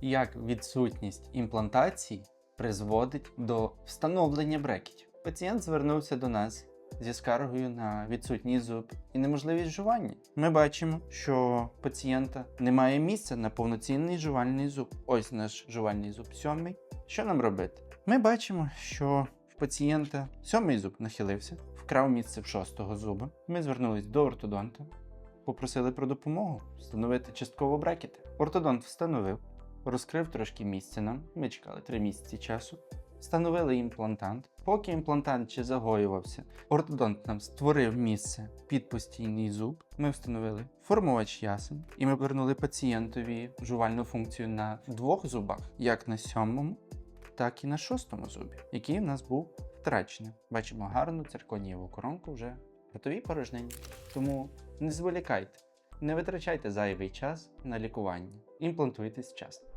як відсутність імплантації призводить до встановлення брекетів. Пацієнт звернувся до нас зі скаргою на відсутність зуб і неможливість жування. Ми бачимо, що пацієнта немає місця на повноцінний жувальний зуб. Ось наш жувальний зуб сьомий. Що нам робити? Ми бачимо, що в пацієнта сьомий зуб нахилився, вкрав місце в шостого зуба. Ми звернулись до ортодонта, попросили про допомогу встановити частково брекети. Ортодонт встановив, розкрив трошки місця нам. Ми чекали 3 місяці часу. Встановили імплантант. Поки імплантант ще загоювався, ортодонт нам створив місце під постійний зуб. Ми встановили формувач ясен, і ми повернули пацієнтові жувальну функцію на двох зубах, як на сьомому, так і на шостому зубі, який в нас був втрачений. Бачимо гарну цирконієву коронку вже в ротовій порожнині. Тому не зволікайте, не витрачайте зайвий час на лікування. Імплантуйтесь вчасно.